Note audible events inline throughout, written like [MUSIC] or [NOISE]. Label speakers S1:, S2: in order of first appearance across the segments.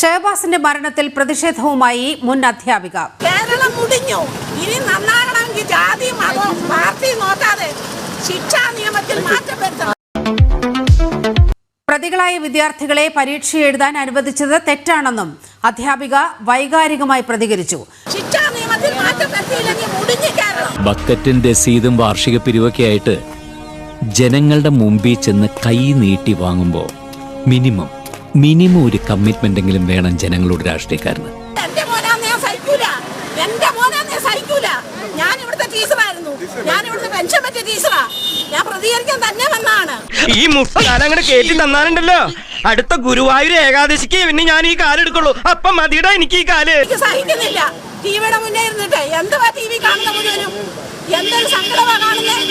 S1: ഷഹബാസിന്റെ മരണത്തിൽ പ്രതിഷേധവുമായി മുൻ അധ്യാപിക.
S2: കേരളം മുടിഞ്ഞു. ഇനി നന്നാകണമെങ്കിൽ ജാതി മതം പാർട്ടി നോക്കാതെ ശിക്ഷാ നിയമത്തിൽ മാറ്റം വരുത്തണം.
S1: പ്രതികളായ വിദ്യാർത്ഥികളെ പരീക്ഷ എഴുതാൻ അനുവദിച്ചത് തെറ്റാണെന്നും അധ്യാപിക വൈകാരികമായി പ്രതികരിച്ചു.
S2: ശിക്ഷാ നിയമത്തിൽ മാറ്റം വരുത്തിയില്ലെങ്കിൽ മുടിഞ്ഞു കേരളം.
S3: ബക്കറ്റും രസീതും വാർഷിക പിരിവൊക്കെയായിട്ട് ജനങ്ങളുടെ മുമ്പിൽ ചെന്ന് കൈ നീട്ടി വാങ്ങുമ്പോൾ മിനിമം മിനിമം ഒരു കമ്മിറ്റ്മെന്റ് എങ്കിലും വേണം ജനങ്ങളോട് രാഷ്ട്രീയക്കാരന്.
S2: ഞാൻ ഞാൻ ഞാൻ ഇവിടുത്തെ ടീച്ചറായിരുന്നു. ഞാൻ ഇവിടുത്തെ പെൻഷൻ പറ്റിയ ടീച്ചറാ. ഞാൻ പ്രതികരിക്കാൻ തന്നെ വന്നാണ്.
S4: ഈ മുട്ട ഞാൻ അങ്ങനെ കേട്ടി തന്നാലുണ്ടല്ലോ. അടുത്ത ഗുരുവായൂർ ഏകാദശിക്ക് പിന്നെ ഞാൻ ഈ കാൽ എടുക്കുള്ളൂ. അപ്പൊ മതിയുടെ എനിക്ക് ഈ
S2: കാൽ. സഹിക്കുന്നില്ല. ടിവിയുടെ മുന്നേ ഇരുന്നിട്ട്. എന്തുവാ ടി വി കാണുന്ന മുഴുവനും? എന്തൊരു സങ്കടമാ കാണുന്നത്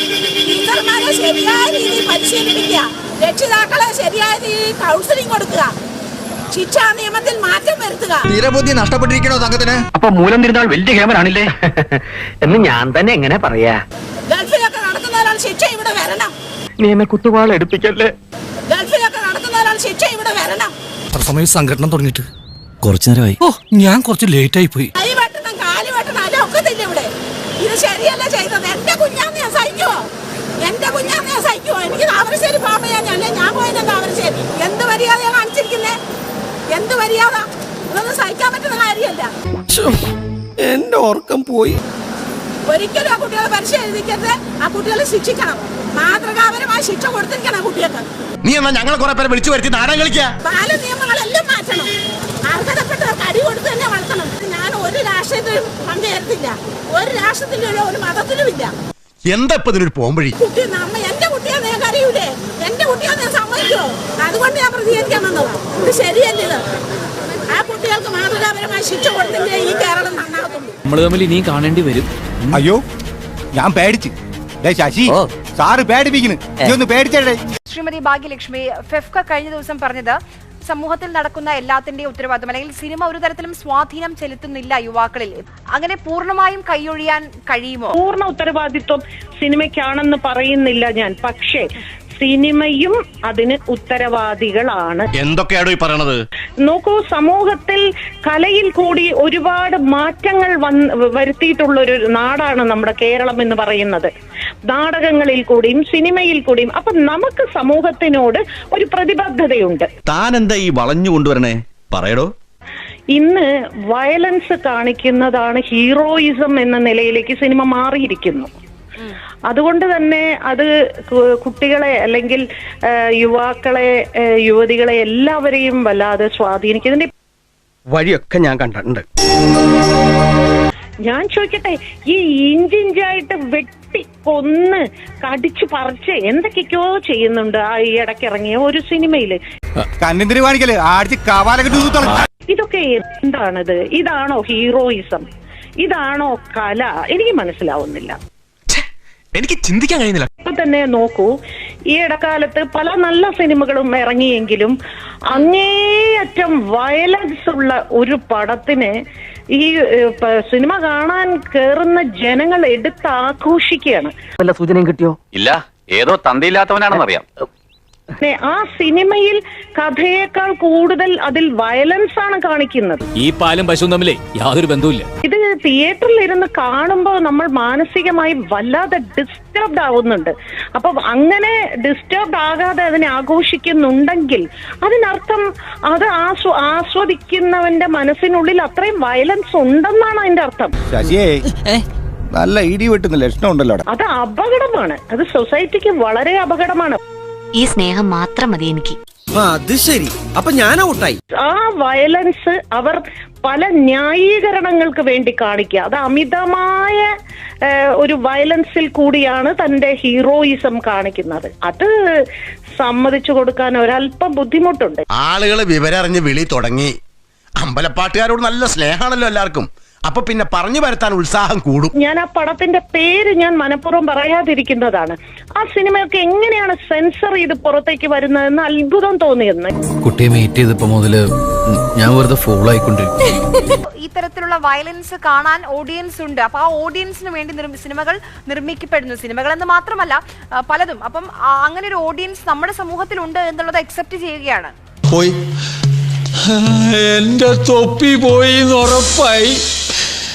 S2: ടീച്ചർമാരെ ശരിയായ രീതിയിൽ പരിശീലിപ്പിക്കുക. രക്ഷിതാക്കളെ ശരിയായ രീതിയിൽ കൗൺസിലിംഗ് കൊടുക്കുക. ശിക്ഷാ നിയമത്തിൽ മാറ്റം വരുത്തുക.
S5: തീരബുദ്ധി നഷ്ടപ്പെട്ടിരിക്കണോ സംഘത്തിന്?
S6: അപ്പൊ മൂലം തിരുന്നാൾ വലിയ ക്യാമറാണില്ലേ എന്ന് ഞാൻ തന്നെ എങ്ങനെ പറയാ?
S2: ഗൾഫിലൊക്കെ നടക്കുന്ന ഒരാൾ ശിക്ഷ ഇവിടെ വരണം.
S6: നീ എന്നെ കുത്തുവാൾ എടുപ്പിക്കല്ലേ?
S2: ഗൾഫിലൊക്കെ നടക്കുന്ന ഒരാൾ ശിക്ഷ ഇവിടെ വരണം.
S7: സമയം സംഘടന തുടങ്ങിയിട്ട്.
S3: കുറച്ചു നേരമായി.
S7: ഓ ഞാൻ കുറച്ച് ലേറ്റ് ആയി പോയി.
S2: കൈ വെട്ടണം കാൽ വെട്ടണം അതൊക്കത്തില്ല ഇവിടെ? ഇത് ശരിയല്ല ചെയ്തത്? എന്റെ കുഞ്ഞാന്ന് ഞാൻ സഹിക്കുവോ? എന്റെ കുഞ്ഞാന്ന് ഞാൻ സഹിക്കുവോ എനിക്ക് താമരശ്ശേരി പോകുമ്പോ ഞാൻ അല്ലേ ഞാൻ പോയത് താമരശ്ശേരി എന്ത് മര്യാദയാ കാണിച്ചിരിക്കുന്നേ എന്ത് മര്യാദ? ഇതൊന്നും സഹിക്കാൻ പറ്റുന്ന കാര്യമല്ല.
S7: എന്റെ ഉറക്കം പോയി.
S2: ഒരിക്കലും ആ കുട്ടികളെ പരീക്ഷ എഴുതിക്കരുത്. ആ കുട്ടികളെ ശിക്ഷിക്കണം. മാതൃകാപരമായ ശിക്ഷ കൊടുത്തിരിക്കണം ആ കുട്ടികൾക്ക്.
S5: നീ എന്നാ ഞങ്ങളെ കുറെ പേരെ വിളിച്ചു വരുത്തി നാടൻ കളിക്കുക
S2: ബാല നിയമങ്ങളെല്ലാം മാറ്റണം. അർഹതപ്പെട്ടവർക്ക് അടി കൊടുത്ത് തന്നെ വളർത്തണം. ഞാൻ ഒരു രാഷ്ട്രീയത്തിലും പങ്കുചേർത്തില്ല ഒരു രാഷ്ട്രത്തിലും ഒരു മതത്തിലും ഇല്ല
S5: എന്താ ഇപ്പൊ ഇതിനൊരു പോംവഴി?
S2: കുട്ടി നമ്മ എന്റെ കുട്ടിയെ നിങ്ങൾക്ക് അറിയൂലേ എന്റെ കുട്ടിയെ ഞാൻ സമ്മതിക്കോ അതുകൊണ്ട് ഞാൻ പ്രതികരിക്കാൻ വന്നതാ ഇത് ശരിയല്ല ഇത്. ആ കുട്ടികൾക്ക് മാതൃകാപരമായ ശിക്ഷ കൊടുത്തെങ്കിലേ ഈ കേരളം നന്നാകത്തുള്ളൂ.
S3: നമ്മൾ തമ്മിൽ ഇനിയും കാണേണ്ടി വരും.
S5: അയ്യോ ഞാൻ പേടിച്ചു. ദേ ശശി സാറ് പേടിപ്പിക്കുന്നു പേടിച്ചേ
S8: ശ്രീമതി ഭാഗ്യലക്ഷ്മി ഫെഫ്ക കഴിഞ്ഞ ദിവസം പറഞ്ഞത് സമൂഹത്തിൽ നടക്കുന്ന എല്ലാത്തിന്റെയും ഉത്തരവാദിത്വം അല്ലെങ്കിൽ സിനിമ ഒരു തരത്തിലും സ്വാധീനം ചെലുത്തുന്നില്ല യുവാക്കളിൽ. അങ്ങനെ പൂർണമായും കൈയൊഴിയാൻ കഴിയുമോ?
S9: പൂർണ ഉത്തരവാദിത്വം സിനിമയ്ക്കാണെന്ന് പറയുന്നില്ല ഞാൻ. പക്ഷേ സിനിമയും അതിന് ഉത്തരവാദികളാണ്.
S5: എന്തൊക്കെയാണ് ഈ പറയണത്?
S9: നോക്കൂ സമൂഹത്തിൽ കലയിൽ കൂടി ഒരുപാട് മാറ്റങ്ങൾ വന്ന് വരുത്തിയിട്ടുള്ള ഒരു നാടാണ് നമ്മുടെ കേരളം എന്ന് പറയുന്നത്. നാടകങ്ങളിൽ കൂടിയും സിനിമയിൽ കൂടിയും. അപ്പൊ നമുക്ക് സമൂഹത്തിനോട് ഒരു പ്രതിബദ്ധതയുണ്ട്.
S5: താൻ എന്താ ഈ വളഞ്ഞു കൊണ്ടുവരണേ? പറയടോ.
S9: ഇന്ന് വയലൻസ് കാണിക്കുന്നതാണ് ഹീറോയിസം എന്ന നിലയിലേക്ക് സിനിമ മാറിയിരിക്കുന്നു. അതുകൊണ്ട് തന്നെ അത് കുട്ടികളെ അല്ലെങ്കിൽ യുവാക്കളെ യുവതികളെ എല്ലാവരെയും വല്ലാതെ സ്വാധീനിക്കുന്നതിന്റെ
S4: വഴിയൊക്കെ ഞാൻ കണ്ടിട്ടുണ്ട്.
S9: ഞാൻ ചോദിക്കട്ടെ ഈ ഇഞ്ചിഞ്ചായിട്ട് വെട്ടി കൊന്ന് കടിച്ചു പറിച്ച് എന്തൊക്കെയൊക്കെയോ ചെയ്യുന്നുണ്ട് ആ ഈ ഇടയ്ക്ക് ഇറങ്ങിയ ഒരു സിനിമയിൽ.
S5: കണ്ണിന്തിരി കാണിക്കൽ ആടിച്ച് കവാലൊക്കെ
S9: ഇതൊക്കെ എന്താണിത്? ഇതാണോ ഹീറോയിസം? ഇതാണോ കല? എനിക്ക് മനസ്സിലാവുന്നില്ല.
S5: എനിക്ക് ചിന്തിക്കാൻ കഴിയുന്നില്ല.
S9: ഇപ്പൊ തന്നെ നോക്കൂ ഈ ഇടക്കാലത്ത് പല നല്ല സിനിമകളും ഇറങ്ങിയെങ്കിലും അങ്ങേയറ്റം വയലൻസ് ഉള്ള ഒരു പടത്തിനെ ഈ സിനിമ കാണാൻ കേറുന്ന ജനങ്ങൾ എടുത്ത് ആഘോഷിക്കുകയാണ്
S6: വല്ല സൂചനയും കിട്ടിയോ? ഇല്ല ഏതോ തന്തയില്ലാത്തവനാണെന്നറിയാം.
S9: ആ സിനിമയിൽ കഥയേക്കാൾ കൂടുതൽ അതിൽ വയലൻസ് ആണ് കാണിക്കുന്നത്.
S3: ഈ പാലും പശുവും തമ്മിലേ യാതൊരു ബന്ധവുമില്ല.
S9: ഇത് തിയേറ്ററിൽ ഇരുന്ന് കാണുമ്പോൾ നമ്മൾ മാനസികമായി വല്ലാതെ ഡിസ്റ്റർബ്ഡ് ആവുന്നുണ്ട്. അപ്പൊ അങ്ങനെ ഡിസ്റ്റർബ്ഡ് ആകാതെ അതിനെ ആഘോഷിക്കുന്നുണ്ടെങ്കിൽ അതിനർത്ഥം അത് ആസ്വ ആസ്വദിക്കുന്നവന്റെ മനസ്സിനുള്ളിൽ അത്രയും വയലൻസ് ഉണ്ടെന്നാണ് അതിന്റെ അർത്ഥം.
S5: ശശിയേ നല്ല ഇടി വെട്ടുന്ന ലക്ഷണം ഉണ്ടല്ലോ
S9: അത് അപകടമാണ്. അത് സൊസൈറ്റിക്ക് വളരെ അപകടമാണ്.
S10: ഈ സ്നേഹം മാത്രം മതി എനിക്ക്.
S7: അത് ശരി. അപ്പൊ ഞാൻ ഔട്ടായി.
S9: ആ വയലൻസ് അവർ പല ന്യായീകരണങ്ങൾക്ക് വേണ്ടി കാണിക്കുക. അത് അമിതമായ ഒരു വയലൻസിൽ കൂടിയാണ് തന്റെ ഹീറോയിസം കാണിക്കുന്നത്. അത് സമ്മതിച്ചു കൊടുക്കാൻ ഒരല്പം ബുദ്ധിമുട്ടുണ്ട്.
S5: ആളുകൾ വിവരറിഞ്ഞ് വിളി തുടങ്ങി. അമ്പലപ്പാട്ടുകാരോട് നല്ല സ്നേഹമാണല്ലോ എല്ലാവർക്കും. അപ്പൊ പിന്നെ പറഞ്ഞു വരുത്താൻ ഉത്സാഹം കൂടും.
S9: ഞാൻ ആ പടത്തിന്റെ പേര് ഞാൻ മനഃപൂർവം പറയാതിരിക്കുന്നതാണ്. ആ സിനിമയൊക്കെ എങ്ങനെയാണ് സെൻസർ ചെയ്ത് പുറത്തേക്ക് വരുന്നതെന്ന് അത്ഭുതം തോന്നിയെന്ന്.
S7: കുട്ടിയെ മീറ്റ് ചെയ്തപ്പോ മുതൽ ഞാൻ വെറുതെ ഫോളോ ആയിക്കൊണ്ടിരിക്കും
S8: ഇത്തരത്തിലുള്ള വയലൻസ് കാണാൻ ഓഡിയൻസ് ഉണ്ട്. അപ്പൊ ആ ഓഡിയൻസിന് വേണ്ടി സിനിമകൾ നിർമ്മിക്കപ്പെടുന്നു. സിനിമകൾ എന്ന് മാത്രമല്ല പലതും. അപ്പം അങ്ങനെ ഒരു ഓഡിയൻസ് നമ്മുടെ സമൂഹത്തിലുണ്ട് എന്നുള്ളത് അക്സെപ്റ്റ് ചെയ്യുകയാണ്.
S5: പോയി.
S11: എന്റെ തൊപ്പി പോയി ഉറപ്പായി.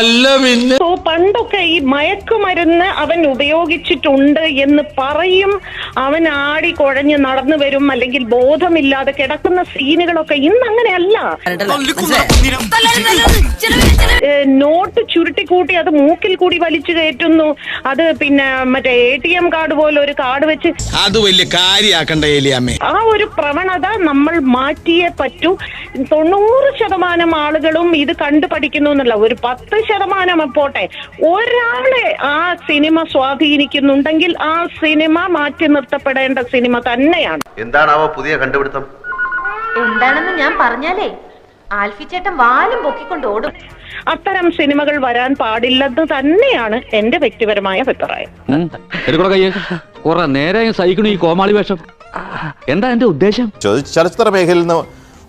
S11: അല്ല പിന്നെ.
S9: സോ പണ്ടൊക്കെ ഈ മയക്കുമരുന്ന് അവൻ ഉപയോഗിച്ചിട്ടുണ്ട് എന്ന് പറയും. അവൻ ആടി കുഴഞ്ഞ് നടന്നു വരും അല്ലെങ്കിൽ ബോധമില്ലാതെ കിടക്കുന്ന സീനുകളൊക്കെ ഇന്ന് അങ്ങനെയല്ല. നോട്ട് ചുരുട്ടിക്കൂട്ടി അത് മൂക്കിൽ കൂടി വലിച്ചു കയറ്റുന്നു. അത് പിന്നെ മറ്റേ എ ടി എം കാർഡ് പോലെ ഒരു കാർഡ് വെച്ച്
S11: അത് വലിയ കാര്യാക്കണ്ട
S9: ആ ഒരു പ്രവണത നമ്മൾ മാറ്റിയേ പറ്റൂ. തൊണ്ണൂറ് ശതമാനം ആളുകളും ഇത് കണ്ടു പഠിക്കുന്നു എന്നുള്ള ഒരു പത്ത് ശതമാനം പോട്ടെ. ഒരാളെ ആ സിനിമ സ്വാധീനിക്കുന്നുണ്ടെങ്കിൽ ആ സിനിമ മാറ്റി നിർത്തപ്പെടേണ്ട സിനിമ തന്നെയാണ്.
S12: എന്താണാവോ പുതിയ കണ്ടുപിടുത്തം?
S10: എന്താണെന്ന് ഞാൻ പറഞ്ഞാലേ ആൽഫി ചേട്ടൻ വാലും പൊക്കിക്കൊണ്ട് ഓടും.
S9: അത്തരം സിനിമകൾ വരാൻ പാടില്ലെന്ന് തന്നെയാണ് എന്റെ വ്യക്തിപരമായ അഭിപ്രായം.
S3: കുറെ സഹിക്കണു ഈ കോമാളി വേഷം. എന്താ എന്റെ ഉദ്ദേശം?
S12: ചലച്ചിത്ര മേഖലയിൽ നിന്ന്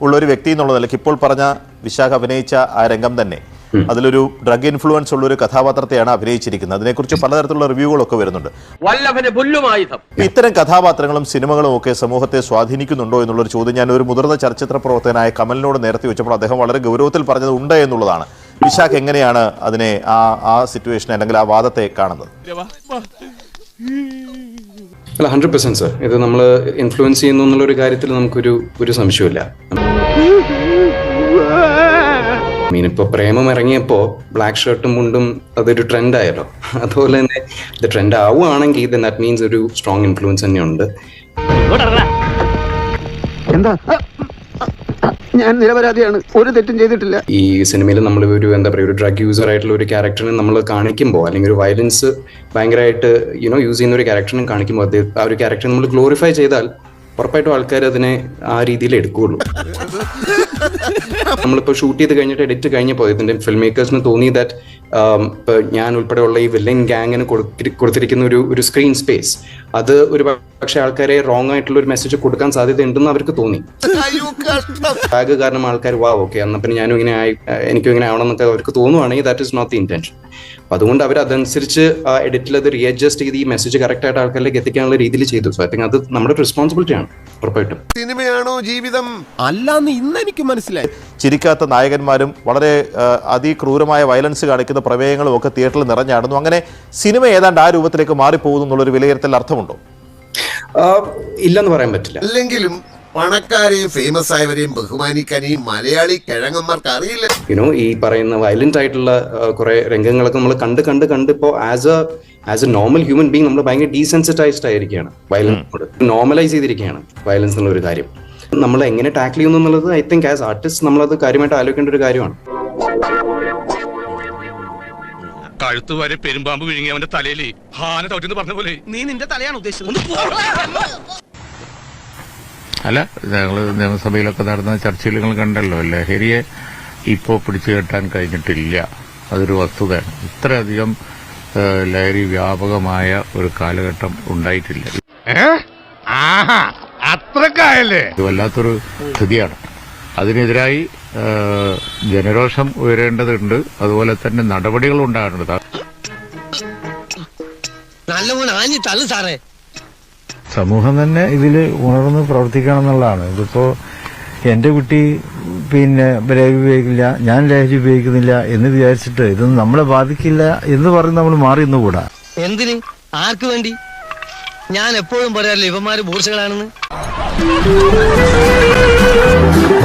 S12: ഉള്ള ഒരു വ്യക്തി എന്നുള്ള നിലയ്ക്ക് ഇപ്പോൾ പറഞ്ഞ വിശാഖ അഭിനയിച്ച ആ രംഗം തന്നെ. അതിലൊരു ഡ്രഗ് ഇൻഫ്ലുവൻസ് ഉള്ള ഒരു കഥാപാത്രത്തെയാണ് അഭിനയിച്ചിരിക്കുന്നത്. അതിനെക്കുറിച്ച് പലതരത്തിലുള്ള റിവ്യൂകളൊക്കെ വരുന്നുണ്ട്. ഇത്തരം കഥാപാത്രങ്ങളും സിനിമകളും ഒക്കെ സമൂഹത്തെ സ്വാധീനിക്കുന്നുണ്ടോ എന്നുള്ളൊരു ചോദ്യം ഞാൻ ഒരു മുതിർന്ന ചലച്ചിത്ര പ്രവർത്തകനായ കമലിനോട് നേരത്തെ വെച്ചപ്പോൾ അദ്ദേഹം വളരെ ഗൗരവത്തിൽ പറഞ്ഞത് ഉണ്ട് എന്നുള്ളതാണ്. വിശാഖ് എങ്ങനെയാണ് അതിനെ ആ ആ സിറ്റുവേഷൻ അല്ലെങ്കിൽ ആ വാദത്തെ കാണുന്നത്?
S7: അല്ല ഹൺഡ്രഡ് പെർസെന്റ് സർ ഇത് നമ്മൾ ഇൻഫ്ലുവൻസ് ചെയ്യുന്നു എന്നുള്ള ഒരു കാര്യത്തിൽ നമുക്കൊരു ഒരു സംശയമില്ല മീൻ ഇപ്പോൾ പ്രേമം ഇറങ്ങിയപ്പോൾ ബ്ലാക്ക് ഷർട്ടും മുണ്ടും അതൊരു ട്രെൻഡ് ആയല്ലോ. അതുപോലെ തന്നെ ഇത് ട്രെൻഡ് ആവുകയാണെങ്കിൽ ദെൻ ദാറ്റ് മീൻസ് ഒരു സ്ട്രോങ് ഇൻഫ്ലുവൻസ് തന്നെയുണ്ട്.
S6: എന്താ? ഞാൻ നിരപരാധിയാണ്. ഒരു തെറ്റും ചെയ്തിട്ടില്ല.
S7: ഈ സിനിമയിൽ നമ്മൾ ഒരു എന്താ പറയുക ഒരു ഡ്രഗ് യൂസർ ആയിട്ടുള്ള ഒരു ക്യാരക്ടറിനെ നമ്മൾ കാണിക്കുമ്പോൾ അല്ലെങ്കിൽ ഒരു വയലൻസ് ഭയങ്കരമായിട്ട് യുനോ യൂസ് ചെയ്യുന്ന ഒരു ക്യാരക്ടറിനെ കാണിക്കുമ്പോൾ അത് ആ ഒരു ക്യാരക്ടർ നമ്മൾ ഗ്ലോറിഫൈ ചെയ്താൽ ഉറപ്പായിട്ടും ആൾക്കാർ അതിനെ ആ രീതിയിൽ എടുക്കുകയുള്ളൂ. [LAUGHS] നമ്മളിപ്പോൾ ഷൂട്ട് ചെയ്ത് കഴിഞ്ഞിട്ട് എഡിറ്റ് കഴിഞ്ഞപ്പോൾ ഇതിന്റെ ഫിൽം മേക്കേഴ്സിന് തോന്നി ദാറ്റ് ഇപ്പോൾ ഞാൻ ഉൾപ്പെടെയുള്ള ഈ വില്ലൻ ഗാങ്ങിന് കൊടുത്തിരിക്കുന്ന ഒരു ഒരു സ്ക്രീൻ സ്പേസ് അത് ഒരു പക്ഷെ ആൾക്കാരെ റോങ് ആയിട്ടുള്ള ഒരു മെസ്സേജ് കൊടുക്കാൻ സാധ്യത ഉണ്ടെന്ന് അവർക്ക് തോന്നി. ബാഗ് കാരണം ആൾക്കാർ വാ ഓക്കെ എന്നാ പിന്നെ ഞാനും ഇങ്ങനെ ആയി എനിക്കും ഇങ്ങനെ ആവണം എന്നൊക്കെ അവർക്ക് തോന്നുവാണെങ്കിൽ that is not the intention അപ്പൊ അതുകൊണ്ട് അവർ അതനുസരിച്ച് ആ എഡിറ്റിൽ അത് റീഅഡ്ജസ്റ്റ് ചെയ്ത് ഈ മെസ്സേജ് കറക്റ്റ് ആയിട്ട് ആൾക്കാരിലേക്ക് എത്തിക്കാനുള്ള രീതിയിൽ ചെയ്തു. സോ ഐ തിങ്ക് അത് നമ്മുടെ റെസ്പോൺസിബിലിറ്റി ആണ് ഉറപ്പായിട്ടും.
S5: സിനിമയാണോ ജീവിതം? അല്ലാന്ന് ഇന്ന് എനിക്ക് മനസ്സിലായി.
S12: ചിരിക്കാത്ത നായകന്മാരും വളരെ അതിക്രൂരമായ വയലൻസ് കാണിക്കുന്ന പ്രമേയങ്ങളും ഒക്കെ തിയേറ്ററിൽ നിറഞ്ഞാടുന്നു. അങ്ങനെ സിനിമ ഏതാണ്ട് ആ രൂപത്തിലേക്ക് മാറിപ്പോകുന്നു എന്നുള്ളൊരു വിലയിരുത്തൽ അർത്ഥമുണ്ടോ?
S7: ഇല്ലെന്ന് പറയാൻ പറ്റില്ല.
S5: അല്ലെങ്കിലും പണക്കാരെയും ഫേമസ് ആയവരെയും ബഹുമാനിക്കാൻ ഈ മലയാളി കിഴങ്ങന്മാർക്ക് അറിയില്ല.
S7: യുനോ ഈ പറയുന്ന വയലന്റ് ആയിട്ടുള്ള കുറെ രംഗങ്ങളൊക്കെ നമ്മൾ കണ്ട് കണ്ട് കണ്ട് ഇപ്പോൾ as a as a normal human being നമ്മൾ ഭയങ്കര ഡീസെൻസിറ്റൈസ്ഡ് ആയിരിക്കുകയാണ്. വയലൻസ് നോർമലൈസ് ചെയ്തിരിക്കുകയാണ് വയലൻസ് എന്നുള്ള ഒരു കാര്യം. നമ്മൾ എങ്ങനെ ടാക്കിൾ ചെയ്യുന്നു എന്നുള്ളത് ഐ തിങ്ക് ആസ് ആർട്ടിസ്റ്റ് നമ്മളത് കാര്യമായിട്ട് ആലോചിക്കേണ്ട ഒരു കാര്യമാണ്.
S11: കഴുത്ത് വരെ പെരുമ്പാമ്പ് വിഴുങ്ങി അവന്റെ തലയിൽ ഹാന തോറ്റെന്ന് പറഞ്ഞ പോലെ.
S4: നീ നിന്റെ തലയാണ് ഉദ്ദേശിച്ചത്.
S11: അല്ല ഞങ്ങൾ നിയമസഭയിലൊക്കെ നടന്ന ചർച്ചയിൽ നിങ്ങൾ കണ്ടല്ലോ ലഹരിയെ ഇപ്പോൾ പിടിച്ചു കെട്ടാൻ കഴിഞ്ഞിട്ടില്ല. അതൊരു വസ്തുതയാണ്. ഇത്രയധികം ലഹരി വ്യാപകമായ ഒരു കാലഘട്ടം ഉണ്ടായിട്ടില്ല.
S5: അത്രക്കായല്ലേ?
S11: ഇത് വല്ലാത്തൊരു സ്ഥിതിയാണ്. അതിനെതിരായി ജനരോഷം ഉയരേണ്ടതുണ്ട്. അതുപോലെ തന്നെ നടപടികൾ ഉണ്ടാകേണ്ടത്
S4: നല്ലപോലെ ആഞ്ഞി തള്ളു സാറേ.
S11: സമൂഹം തന്നെ ഇതിൽ ഉണർന്ന് പ്രവർത്തിക്കണം എന്നുള്ളതാണ് ഇതിപ്പോ എന്റെ കുട്ടി പിന്നെ ലഹരി ഉപയോഗിക്കില്ല ഞാൻ ലഹരി ഉപയോഗിക്കുന്നില്ല എന്ന് വിചാരിച്ചിട്ട് ഇതൊന്നും നമ്മളെ ബാധിക്കില്ല എന്ന് പറഞ്ഞ് നമ്മൾ മാറി നിന്നുകൂടാ?
S4: എന്തിന്? ആർക്ക് വേണ്ടി? ഞാൻ എപ്പോഴും പറയാറില്ല ഇവന്മാര് ബൂർച്ചകളാണെന്ന് 啊！[LAUGHS]